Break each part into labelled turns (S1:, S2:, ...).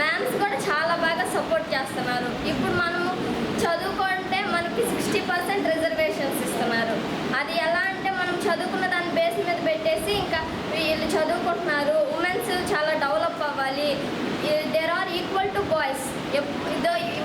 S1: మ్యామ్స్ కూడా చాలా బాగా సపోర్ట్ చేస్తున్నారు. ఇప్పుడు మనము చదువుకుంటే మనకి సిక్స్టీ పర్సెంట్ రిజర్వేషన్స్ ఇస్తున్నారు. అది ఎలా అంటే మనం చదువుకున్న దాని బేస్ మీద పెట్టేసి ఇంకా వీళ్ళు చదువుకుంటున్నారు. ఉమెన్స్ చాలా డెవలప్ అవ్వాలి. There are equal to boys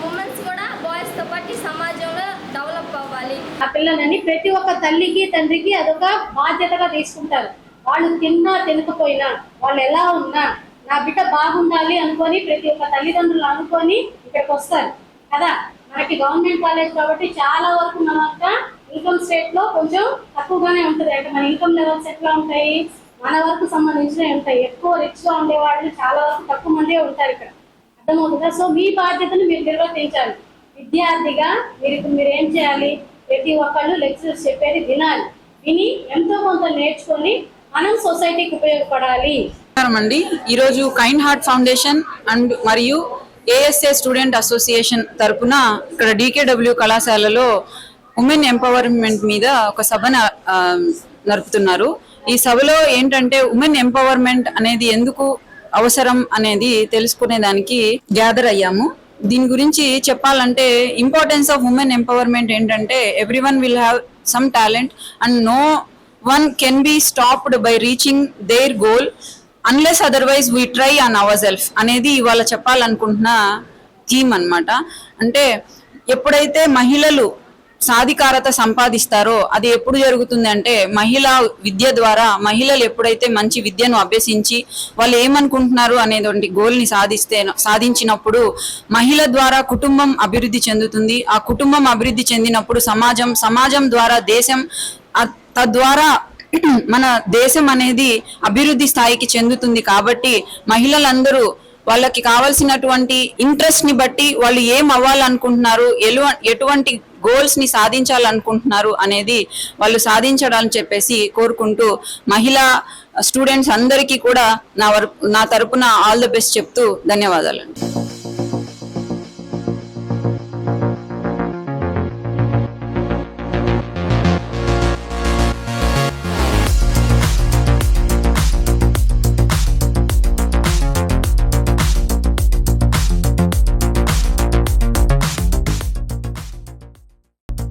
S1: womens కూడా బాయ్స్తో పాటు సమాజంలో డెవలప్ అవ్వాలి.
S2: ఆ పిల్లలని ప్రతి ఒక్క తల్లికి తండ్రికి అదొక బాధ్యతగా తీసుకుంటారు. వాళ్ళు తిన్నా తినకపోయినా వాళ్ళు ఎలా ఉన్నా నా బిడ్డ బాగుండాలి అనుకొని ప్రతి ఒక్క తల్లిదండ్రులు అనుకొని ఇక్కడికి వస్తారు కదా? మనకి గవర్నమెంట్ కాలేజ్ కాబట్టి చాలా వరకు మన యొక్క ఇన్కమ్ స్టేట్లో కొంచెం తక్కువగానే ఉంటుంది. అంటే మన ఇన్కమ్ లెవెల్స్ ఎట్లా ఉంటాయి? మన వరకు సంబంధించినవి ఉంటాయి. ఎక్కువ రిచ్గా ఉండే వాళ్ళు చాలా వరకు తక్కువ మందే ఉంటారు ఇక్కడ. అర్థమవుతుందా? సో మీ బాధ్యతను మీరు నిర్వర్తించాలి. విద్యార్థిగా మీరు ఇప్పుడు మీరు ఏం చేయాలి? ప్రతి ఒక్కళ్ళు లెక్చరర్స్ చెప్పేది వినాలి. విని ఎంతో కొంత నేర్చుకొని మనం సొసైటీకి ఉపయోగపడాలి.
S3: నమస్కారం అండి. ఈరోజు కైండ్ హార్ట్ ఫౌండేషన్ అండ్ మరియు ఏఎస్ఏ స్టూడెంట్ అసోసియేషన్ తరపున ఇక్కడ డీకేడబ్ల్యూ కళాశాలలో ఉమెన్ ఎంపవర్మెంట్ మీద ఒక సభను నడుపుతున్నారు. ఈ సభలో ఏంటంటే ఉమెన్ ఎంపవర్మెంట్ అనేది ఎందుకు అవసరం అనేది తెలుసుకునే దానికి గ్యాదర్ అయ్యాము. దీని గురించి చెప్పాలంటే ఇంపార్టెన్స్ ఆఫ్ ఉమెన్ ఎంపవర్మెంట్ ఏంటంటే everyone will have some talent and no one can be stopped by reaching their goal. Unless otherwise we try on our self అనేది ఇవాళ చెప్పాలనుకుంటున్న థీమ్ అనమాట అంటే ఎప్పుడైతే మహిళలు సాధికారత సంపాదిస్తారో అది ఎప్పుడు జరుగుతుంది అంటే మహిళా విద్య ద్వారా మహిళలు ఎప్పుడైతే మంచి విద్యను అభ్యసించి వాళ్ళు ఏమనుకుంటున్నారు అనేటువంటి గోల్ని సాధిస్తే సాధించినప్పుడు మహిళ ద్వారా కుటుంబం అభివృద్ధి చెందుతుంది. ఆ కుటుంబం అభివృద్ధి చెందినప్పుడు సమాజం సమాజం ద్వారా దేశం తద్వారా మన దేశం అనేది అభివృద్ధి స్థాయికి చెందుతుంది కాబట్టి మహిళలందరూ వాళ్ళకి కావాల్సినటువంటి ఇంట్రెస్ట్ని బట్టి వాళ్ళు ఏం అవ్వాలనుకుంటున్నారు ఎలు- ఎటువంటి గోల్స్ని సాధించాలనుకుంటున్నారు అనేది వాళ్ళు సాధించడాలని చెప్పేసి కోరుకుంటూ మహిళా స్టూడెంట్స్ అందరికీ కూడా నా వర నా తరపున ఆల్ ద బెస్ట్ చెప్తూ ధన్యవాదాలు